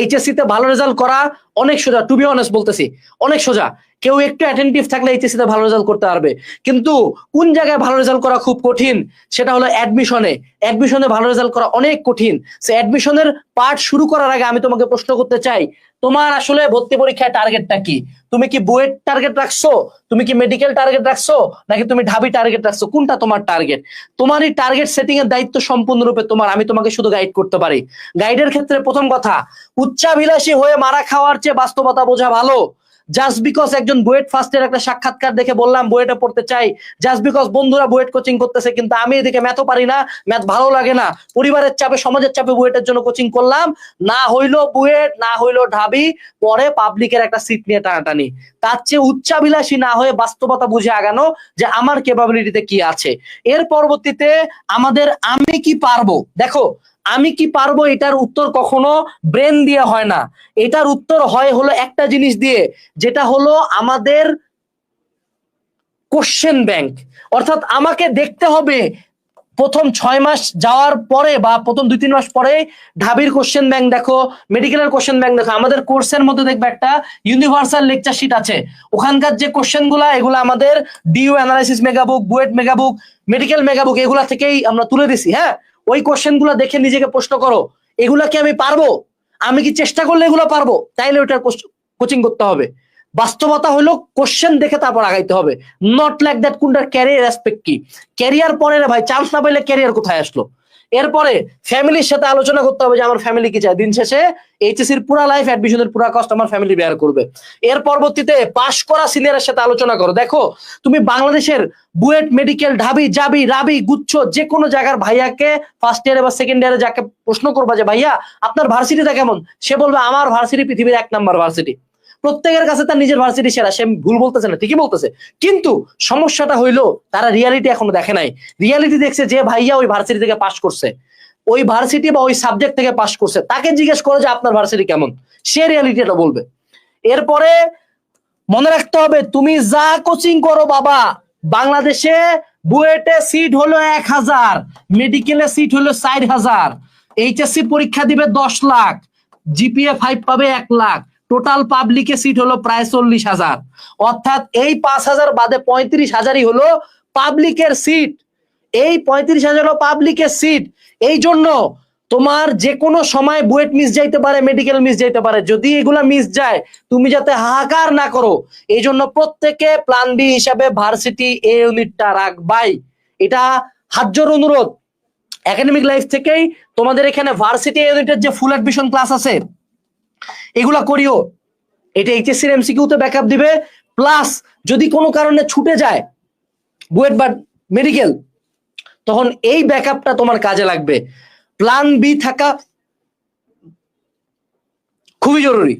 HSC তে ভালো result করা অনেক সোজা টু বি অনেস্ট বলতেছি, অনেক সোজা। কেউ একটু অ্যাটেন্টিভ থাকলে এইচএসসি তে ভালো রেজাল্ট করতে পারবে। কিন্তু কোন জায়গায় ভালো রেজাল্ট করা খুব কঠিন, সেটা হলো অ্যাডমিশনে অ্যাডমিশনে ভালো রেজাল্ট করা অনেক কঠিন। সে অ্যাডমিশনের পার্ট শুরু করার আগে আমি তোমাকে প্রশ্ন করতে চাই তোমার আসলে ভর্তি পরীক্ষায় টার্গেটটা কি? তুমি কি বুয়েট টার্গেট রাখছো? তুমি কি মেডিকেল টার্গেট রাখছো? নাকি তুমি ঢাবি টার্গেট রাখছো? কোনটা তোমার টার্গেট তোমার এই টার্গেট সেটিং এর দায়িত্ব সম্পূর্ণরূপে তোমার, আমি তোমাকে শুধু গাইড করতে পারি। গাইডের ক্ষেত্রে প্রথম কথা, উচ্চাভিলাষী হয়ে মারা খাওয়ার চেয়ে বাস্তবতা বোঝা ভালো। জাস্ট বিকজ একজন বুয়েট ফার্স্টের একটা সাক্ষাৎকার দেখে বললাম, বুয়েটে পড়তে চাই। জাস্ট বিকজ বন্ধুরা বুয়েট কোচিং করতেছে, কিন্তু আমি এদিকে ম্যাথও পারি না, ম্যাথ ভালো লাগে না। পরিবারের চাপে, সমাজের চাপে বুয়েটের জন্য কোচিং করলাম। না হইল বুয়েট, না হইল ঢাবি, পরে পাবলিকের একটা সিট নিয়ে টানাটানি। তার চেয়ে উচ্চাভিলাষী না হয়ে বাস্তবতা বুঝে আগানো যে আমার কেপাবিলিটিতে কি আছে। এর পরবর্তীতে আমাদের আমি কি পারব? দেখো আমি কি পারব এটার উত্তর কখনো? ব্রেন দিয়ে হয় না। এটার উত্তর হয় হলো একটা জিনিস দিয়ে, যেটা হলো আমাদের কোশ্চেন ব্যাংক অর্থাৎ আমাকে দেখতে হবে প্রথম ছয় মাস যাওয়ার পরে বা প্রথম দুই তিন মাস পরে ঢাবির কোশ্চেন ব্যাংক দেখো মেডিকেলের কোশ্চেন ব্যাংক দেখো। আমাদের কোর্সের মধ্যে দেখবে একটা ইউনিভার্সাল লেকচার শিট আছে। ওখানকার যে কোশ্চেনগুলা, এগুলো আমাদের due analysis megabook BUET megabook medical megabook এগুলা থেকেই আমরা তুলে দিছি হ্যাঁ? ওই কোশ্চেনগুলা দেখে নিজেকে প্রশ্ন করো, এগুলা কি আমি পারব? আমি কি চেষ্টা করলে এগুলো পারব? তাইলে ওটার কোচিং করতে হবে। বাস্তবতা হলো কোশ্চেন দেখে তারপর আগাইতে হবে। নট লাইক দ্যাট কোনটার ক্যারিয়ার অ্যাসপেক্ট কি? ক্যারিয়ার পরে না ভাই চান্স না পাইলে ক্যারিয়ার কোথায় আসলো? এরপরে ফ্যামিলির সাথে আলোচনা করতে হবে যে আমার ফ্যামিলি কি চায়। দিন শেষে এইচএসির পুরা লাইফ অ্যাডমিশনের পুরা কস্ট আমার ফ্যামিলি বেয়ার করবে। এর পরবর্তীতে পাশ করা সিনিয়রের সাথে আলোচনা করো। দেখো, তুমি বাংলাদেশের বুয়েট মেডিকেল ঢাবি, জাবি, রাবি, গুচ্ছ যে কোনো জায়গার ভাইয়াকে ফার্স্ট ইয়ারে বা সেকেন্ড ইয়ারে যাকে প্রশ্ন করবা যে, ভাইয়া, আপনার ভার্সিটিটা কেমন? সে বলবে, আমার ভার্সিটি পৃথিবীর এক নাম্বার ভার্সিটি প্রত্যেকের কাছে তার নিজের ভার্সিটি সেরা, সে ভুল বলতেছে না, ঠিকই বলতেছে। কিন্তু সমস্যাটা হইল, তারা রিয়ালিটি এখনও দেখে নাই। রিয়ালিটি দেখছে যে ভাইয়া ওই ভার্সিটি থেকে পাশ করছে। ওই ভার্সিটি বা ওই সাবজেক্ট থেকে পাশ করছে। তাকে জিজ্ঞেস করো যে আপনার ভার্সিটি কেমন? সে রিয়ালিটিটা বলবে। এরপরে মনে রাখতে হবে, তুমি যা কোচিং করো বাবা, বাংলাদেশে বুয়েটে সিট হলো এক হাজার মেডিকেলে সিট হলো ষাট হাজার, এইচএসসি পরীক্ষা দিবে দশ লাখ জিপিএ ফাইভ পাবে এক লাখ টোটাল পাবলিকে সিট হলো প্রায় চল্লিশ হাজার। অর্থাৎ এই পাঁচ হাজার বাদে পঁয়ত্রিশ হাজারই হলো পাবলিকের সিট এই পঁয়ত্রিশ হাজার হলো পাবলিকের সিট এই জন্য তোমার যে কোনো সময় বুয়েট মিস যাইতে পারে মেডিকেল মিস যাইতে পারে, যদি এগুলা মিস যায়, তুমি যাতে হাহাকার না করো, এই জন্য প্রত্যেকে প্ল্যান বি হিসাবে ভার্সিটি এ ইউনিটটা রাখবাই। এটা হাজ্জর অনুরোধ। একাডেমিক লাইফ থেকেই তোমাদের এখানে ভার্সিটি ইউনিটের যে ফুল অ্যাডমিশন ক্লাস আছে এগুলা করিও। এটা এইচএসসি এমসিকিউতে ব্যাকআপ দিবে। প্লাস যদি কোনো কারণে ছুটে যায়, বুয়েট বা মেডিকেল তখন এই ব্যাকআপটা তোমার কাজে লাগবে। প্ল্যান বি থাকা খুবই জরুরি।